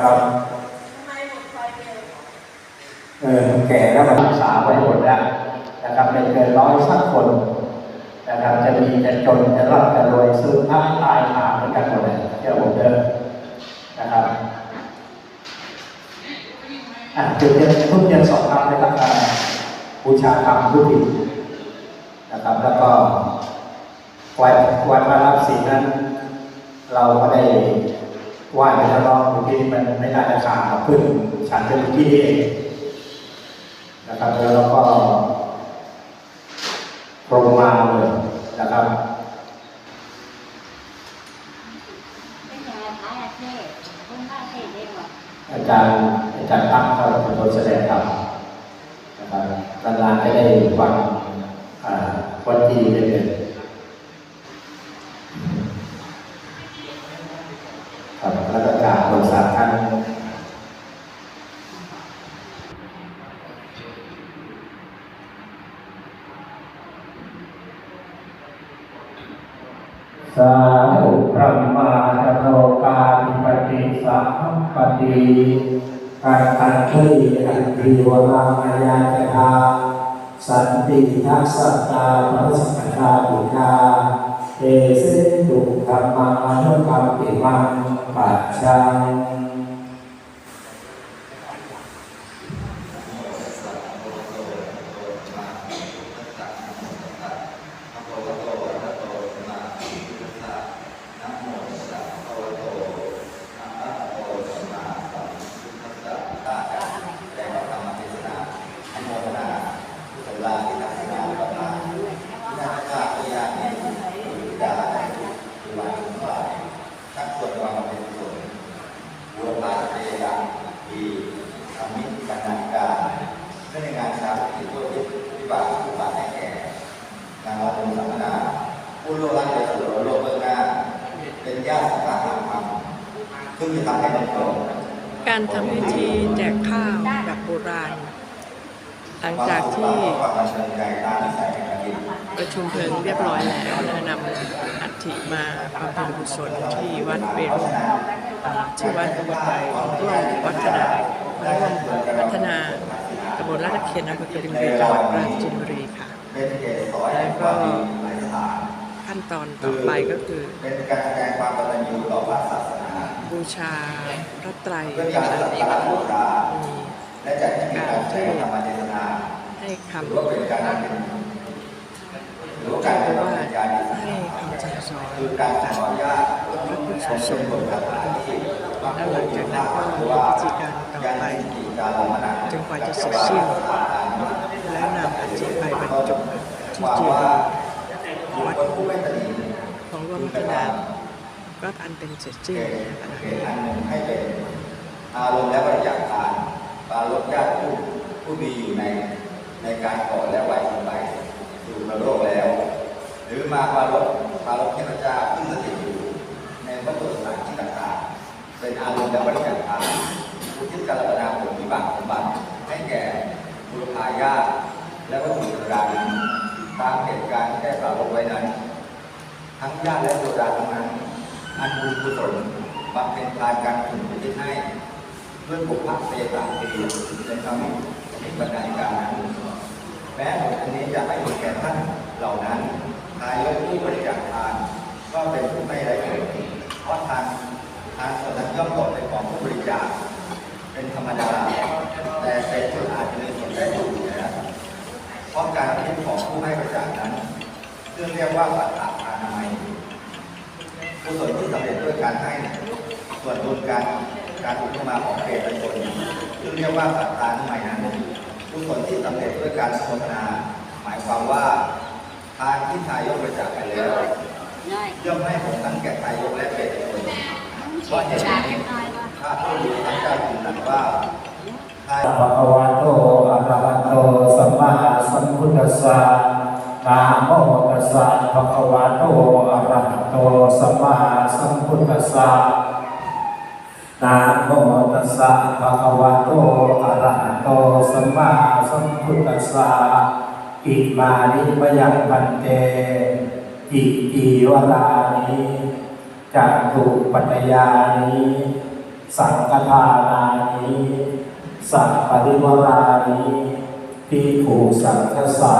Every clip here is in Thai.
นะครับทำไมหมดไฟเร็วเออแก่แล้วมันรักษาไว้หมดแล้วนะครับไม่เกินร้อยสักคนนะครับจะมีจะจนจะร่ำจะรวยสุดท้ายตายหาเหมือนกันหมดเลยเชื่อผมเถอะนะครับอะจุดเทียนทุกเทียนสองครั้งในรักการบูชาธรรมพุทธินะครับ แล้วก็วันวันมารับศีลนั้น เราก็ได้ ว้ไปแล้วเนาะบางทีมันไม่น่าจะขาดขึ้นฉันเป็นที่เองนะครับแล้วก็ปรงมาเลยนะครับอาจารย์อาจารย์ตั้งเขาเป็นคนแสดงธรรมนะครับนานๆจะได้ฟังอ่าวันที่เดือนครับแล้วก็กราบลง สางสาธุพระมาธโรกาธิปติสัมปติการตันทีอันติวรังอายาจตาสันติทัสสตาพระสังฆาปิกาเอเสตุธรรมานุกรรมปิมังปัจจังส่วนความเป็นส่วนบุรพาเจริญดีทำมิตรบรรณาธิการเพื่อในงานชาติกิจทั่วทิศวิบากอุบาทให้แก่นางรัตนสัมมนาผู้ร่วมรักเดียวสลโลกเบื้องหน้า เป็นญาติสังฆาหารธรรมซึ่งจะทำให้มันตรงการทำพิธีแจกข้าวแบบโบราณ หลังจากที่ประชุมเพลิงเรียบร้อยแล้วนะนำอัฐิมาบำเพ็ญกุศลที่วัดเวรุที่วัดร่วมวัฒนาร่วมพัฒนา ลลาดตะเคียนอำเภอกบินบุรีจังหวัดปราจีนบุรีค่ะแห่งความดีหลายสถานขั้นตอนต่อไปก็คือเป็นการแสดงความกตัญญูต่อพระศาสนาบูชาพระไตรเพื่อการสัการะบูชามีและจัดให้มีการแสดงธรรมเทศนาให้คำหรือว่าเป็นารเป็นหรือว่าให้คำสั่งสอนคือการขออนุญาตพระผู้ของสส่วนงฆ์แล้วหลังจากนั้นก็มีว่าพิธีการต่อไป จนกว่าจะเสร็จสิ้นแล้วนำอัฐิไปบรรจุที่เจดีย์วัดของรวมพัฒนาก็อันเป็นเสร็จสิ้นนะคะเกณฑ์อันหนึ่งให้เป็นอารมณ์และบริจาคทานปารบญาติผู้ผู้มีอยู่ในในการก่อนและไหวลงไปสู่พระโลกแล้ว หรือมาปารบปารบเทพเจ้าที่สถิตอยู่ในพระพุทธสถานที่ต่างๆเป็นอารมณ์และบริจาคทานอุทิศการบนาผลวิบากสมบัติให้แก่บุรพายาตและวัตถุโบราณนั้นตามเหตุการณ์ที่ได้ปรารบไว้นั้น ทั้งญาติและโบราทั้งนั้นอันบุญกุศลบำเพ็ญทานการขุนอุทิศให้เพื่อปกปักเตตาปีในคำในบรรดาธิการนั้นแม้ผลอันนี้จะไม่มีแก่ท่านเหล่านั้นทายกผู้บริจาคทานก็เป็นผู้ไม่ได้ผลเพราะทานทานส่วนนั้นย่อมตกเป็นของผู้บริจาค เป็นธรรมดา แต่เป็นส่วนอาจจะมีส่วนได้ผลอยู่แล้วเพราะการคิดของผู้ให้บริจาคนั้น ซึ่งเรียกว่าปัตตาทานามัยกุศลที่สำเร็จด้วยการให้ส่วนบุญการการอุปมาของเปรตชนซึ่งเรียกว่าสัตตานุมัยนั้นกุศลที่สำเร็จด้วยการโฆษณาหมายความว่าทานที่ทายกบริจาคไปแล้วย่อมให้ผลทั้งแก่ทายกและเปรตชนเพราะเหตุนี้น้อยว่าข้าพระบุตรพระเจ้าจึงตรัสว่าทายภะคะวะโตอะระหะโตสัมมาสัมพุทธัสสะ นะโมตัสสะภะคะวะโตอะระหะโตสัมมาสัมพุทธัสสะนะโมตัสสะภะคะวะโตอะระหะโตสัมมาสัมพุทธัสสะอิมานิมยังพันเตอิจีวรานิจักตุปัตตยานิสังฆทานานิสัพปริวรานิพิภูสังฆสา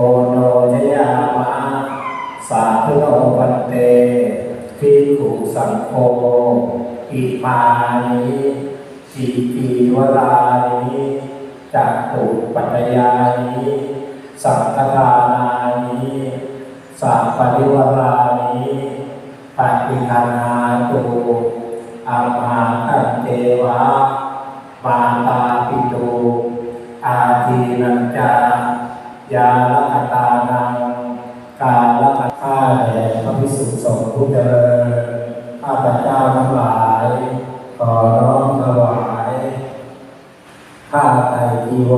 โอโนจยามะสาธุโนวันเตพิภูสังโฆอิมานิจีปีวรานิจักตุปัจจยานิสังฆทานานิสัพปริวรานิปฏิคานาตุอามาตันเทวะมาตาปิโตอาทีนันจา ยาลคตานังกาลคข้าแด่พระพิสุสงฆ์ผู้เจริญข้าพเจ้าทั้งหลายขอน้อมถวายข้าไตรจีว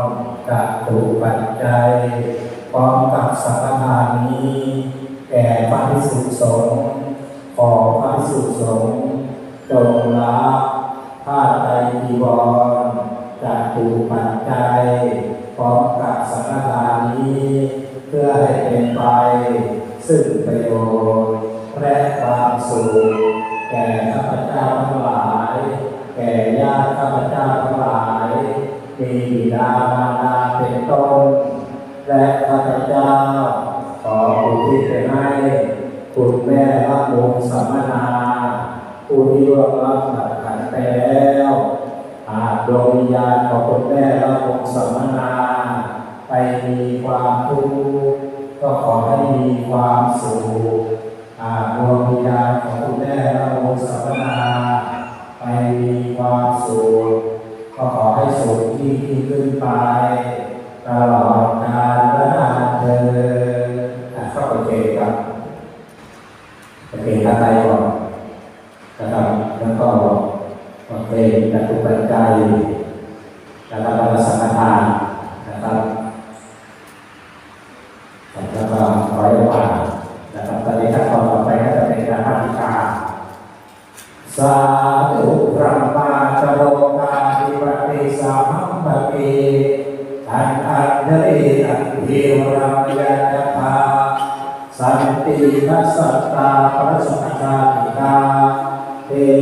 รกับถูกปัจจัยพร้อมกับสังฆทานนี้แก่พระพิสุสงฆ์ขอพระพิสุสงฆ์จงรับผ้าไตรจีวรจากถูกปัจจัย พร้อมกับสังฆทานนี้ เพื่อให้เป็นไป ซึ่งประโยชน์และความสุขแก่ข้าพเจ้าทั้งหลาย แก่ญาติข้าพเจ้าทั้งหลายมีบิดามารดาเป็นต้น และข้าพเจ้าขออุทิศไปให้คุณแม่พระวงศ์สัมมนาผู้ที่ร่วงรับหลักขันไปแล้ว ดวงวิญญาณของคุณแม่เระวงศ์สัมมนา ไปมีความทุกข์ก็ขอให้มีความสุขอาดวงวิญญาณของคุณแม่เระวงศ์สัมมนา ไปมีความสุขก็ขอให้สุขที่ที่ขึ้นไปตลอด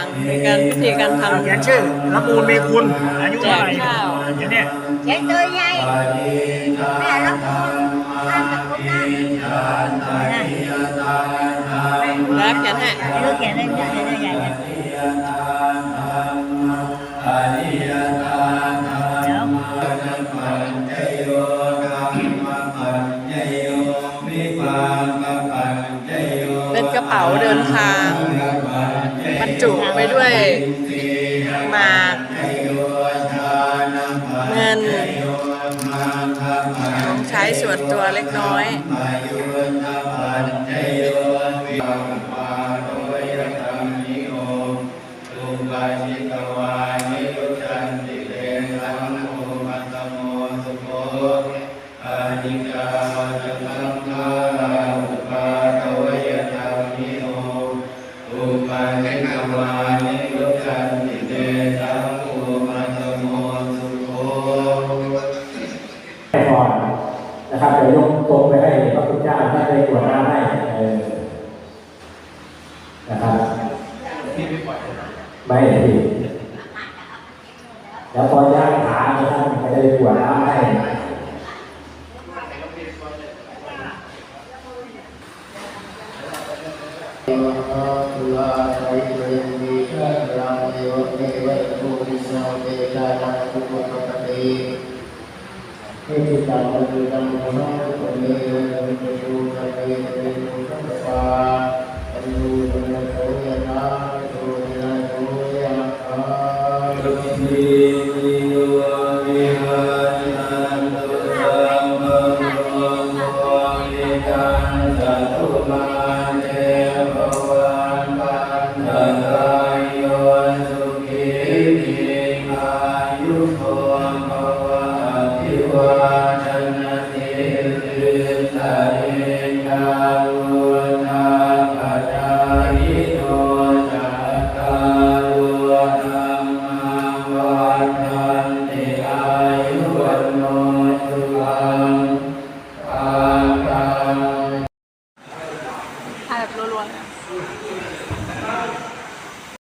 างในการพิธีการทำเขียนชื่อละมูลเมคุณอายุเท่าไหร่แจกข้าวอย่างเนี้ยเจ๊ตัวใหญ่ปฏิทาแม่รับธัมมาปิยาตาปิยตาธัมมาแล้วเขียนให้ลูกเขียนได้ใหญ่ได้ใหญ่ปิยตาธัมมาอนิยตาธัมมาปัญจโยกัมมปัญจโยวิปังกปัญจโยเป็นกระเป๋าเดินทางบรร จุไปด้วยหมากเงินของใช้ส่วนตัวเล็กน้อย แล้วพอย่างขาเนี่ยท่านก็ได้กรวดน้ำให้ตุลาไตเรนมีชาลังเอวเมวะภูริสาเตกานังภูปปะเตเทติตังมุตังมโนปเมยังเตโกะเตเตโกสัพพะอันดูนะโสยนะโสย ตุ